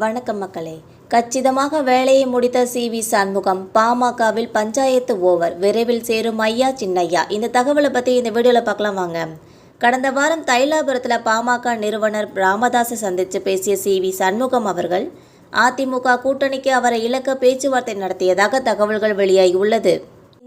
வணக்கம் மக்களே. கச்சிதமாக வேலையை முடித்த சி. வி. சண்முகம் பாமகவில் பஞ்சாயத்து ஓவர் விரைவில் சேரும் ஐயா சின்னையா. இந்த தகவலை பற்றி இந்த வீடியோவில் பார்க்கலாம் வாங்க. கடந்த வாரம் தைலாபுரத்தில் பாமக நிறுவனர் ராமதாஸை சந்தித்து பேசிய சி. வி. சண்முகம் அவர்கள் அதிமுக கூட்டணிக்கு அவரை இலக்க பேச்சுவார்த்தை நடத்தியதாக தகவல்கள் வெளியாகி உள்ளது.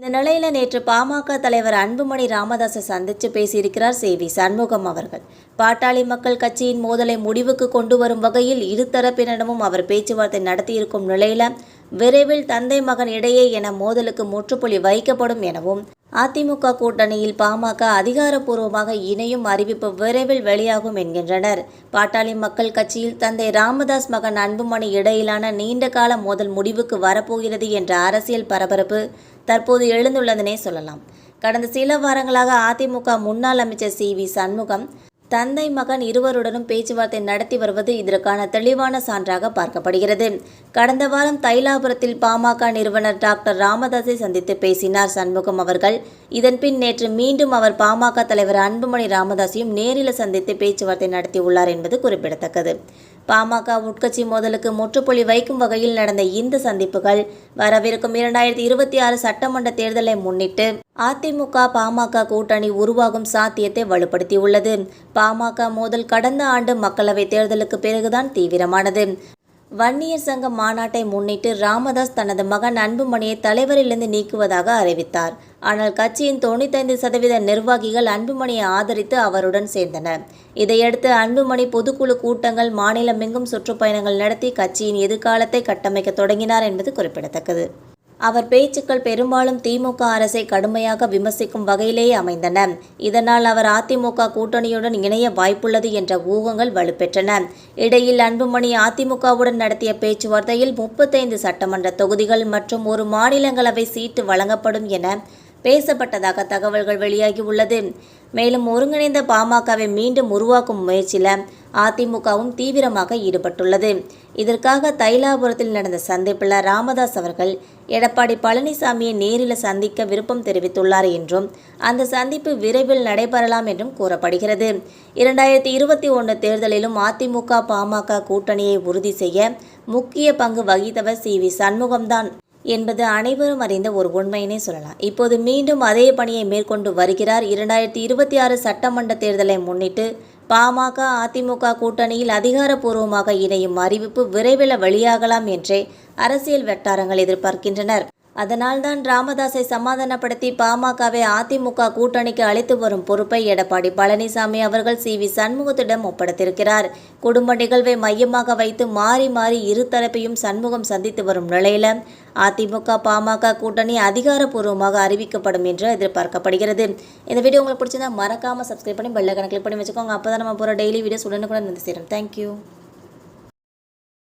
இந்த நிலையில நேற்று பாமக தலைவர் அன்புமணி ராமதாஸை சந்தித்து பேசியிருக்கிறார் சேவி வி. சண்முகம் அவர்கள். பாட்டாளி மக்கள் கட்சியின் மோதலை முடிவுக்கு கொண்டு வரும் வகையில் இருதரப்பினரிடமும் அவர் பேச்சுவார்த்தை நடத்தியிருக்கும் நிலையில் விரைவில் தந்தை மகன் இடையே என மோதலுக்கு முற்றுப்புள்ளி வைக்கப்படும் எனவும் அதிமுக கூட்டணியில் பாமக அதிகாரப்பூர்வமாக இணையும் அறிவிப்பு விரைவில் வெளியாகும் என்கின்றனர். பாட்டாளி மக்கள் கட்சியில் தந்தை ராமதாஸ் மகன் அன்புமணி இடையிலான நீண்டகால மோதல் முடிவுக்கு வரப்போகிறது என்ற அரசியல் பரபரப்பு தற்போது எழுந்துள்ளதனே சொல்லலாம். கடந்த சில வாரங்களாக அதிமுக முன்னாள் அமைச்சர் சி வி சண்முகம் தந்தை மகன் இருவருடனும் பேச்சுவார்த்தை நடத்தி வருவது இதற்கான தெளிவான சான்றாக பார்க்கப்படுகிறது. கடந்த வாரம் தைலாபுரத்தில் பாமக நிறுவனர் டாக்டர் ராமதாஸை சந்தித்து பேசினார் சண்முகம் அவர்கள். இதன்பின் நேற்று மீண்டும் அவர் பாமக தலைவர் அன்புமணி ராமதாஸையும் நேரில் சந்தித்து பேச்சுவார்த்தை நடத்தியுள்ளார் என்பது குறிப்பிடத்தக்கது. பாமக உட்கட்சி மோதலுக்கு முற்றுப்புள்ளி வைக்கும் வகையில் நடந்த இந்த சந்திப்புகள் வரவிருக்கும் இரண்டாயிரத்தி இருபத்தி ஆறு சட்டமன்ற தேர்தலை முன்னிட்டு அதிமுக பாமக கூட்டணி உருவாகும் சாத்தியத்தை வலுப்படுத்தியுள்ளது. பாமக மோதல் கடந்த ஆண்டு மக்களவைத் தேர்தலுக்கு பிறகுதான் தீவிரமானது. வன்னியர் சங்க மாநாட்டை முன்னிட்டு ராமதாஸ் தனது மகன் அன்புமணியை தலைவரிலிருந்து நீக்குவதாக அறிவித்தார். ஆனால் கட்சியின் தொண்ணூத்தைந்து சதவீத நிர்வாகிகள் அன்புமணியை ஆதரித்து அவருடன் சேர்ந்தனர். இதையடுத்து அன்புமணி பொதுக்குழு கூட்டங்கள் மாநிலமெங்கும் சுற்றுப்பயணங்கள் நடத்தி கட்சியின் எதிர்காலத்தை கட்டமைக்க தொடங்கினார் என்பது குறிப்பிடத்தக்கது. அவர் பேச்சுக்கள் பெரும்பாலும் திமுக அரசை கடுமையாக விமர்சிக்கும் வகையிலேயே அமைந்தன. இதனால் அவர் அதிமுக கூட்டணியுடன் இணைய வாய்ப்புள்ளது என்ற ஊகங்கள் வலுப்பெற்றன. இடையில் அன்புமணி அதிமுகவுடன் நடத்திய பேச்சுவார்த்தையில் முப்பத்தைந்து சட்டமன்ற தொகுதிகள் மற்றும் ஒரு மாநிலங்களவை சீட்டு வழங்கப்படும் என பேசப்பட்டதாக தகவல்கள் வெளியாகி உள்ளது மேலும் ஒருங்கிணைந்த பாமகவை மீண்டும் உருவாக்கும் முயற்சியில் அதிமுகவும் தீவிரமாக ஈடுபட்டுள்ளது. இதற்காக தைலாபுரத்தில் நடந்த சந்திப்பில் ராமதாஸ் அவர்கள் எடப்பாடி பழனிசாமியை நேரில் சந்திக்க விருப்பம் தெரிவித்துள்ளார் என்றும் அந்த சந்திப்பு விரைவில் நடைபெறலாம் என்றும் கூறப்படுகிறது. இரண்டாயிரத்தி இருபத்தி ஒன்று தேர்தலிலும் அதிமுக பாமக கூட்டணியை உறுதி செய்ய முக்கிய பங்கு வகித்தவர் சி வி சண்முகம்தான். என்பது அனைவரும் அறிந்த ஒரு உண்மையினே சொல்லலாம். இப்போது மீண்டும் அதே பணியை மேற்கொண்டு வருகிறார். இரண்டாயிரத்தி இருபத்தி ஆறு சட்டமன்ற தேர்தலை முன்னிட்டு பாமக அதிமுக கூட்டணியில் அதிகாரப்பூர்வமாக இணையும் அறிவிப்பு விரைவில் வெளியாகலாம் என்றே அரசியல் வட்டாரங்கள் எதிர்பார்க்கின்றனர். அதனால்தான் ராமதாஸை சமாதானப்படுத்தி பாமகவை அதிமுக கூட்டணிக்கு அழைத்து வரும் பொறுப்பை எடப்பாடி பழனிசாமி அவர்கள் சி வி சண்முகத்திடம் ஒப்படைத்திருக்கிறார். குடும்ப நிகழ்வை மையமாக வைத்து மாறி மாறி இரு தரப்பையும் சண்முகம் சந்தித்து வரும் நிலையில அதிமுக பாமக கூட்டணி அதிகாரப்பூர்வமாக அறிவிக்கப்படும் என்று எதிர்பார்க்கப்படுகிறது. இந்த வீடியோ உங்களுக்கு பிடிச்சிருந்தா மறக்காம சப்ஸ்கிரைப் பண்ணி பெல்லை கணக்கில் பண்ணி வச்சுக்கோங்க. அப்போ தான் நம்ம போகிற டெய்லி வீடியோஸ் உடனுக்குடன் வந்து சேரும். தேங்க்யூ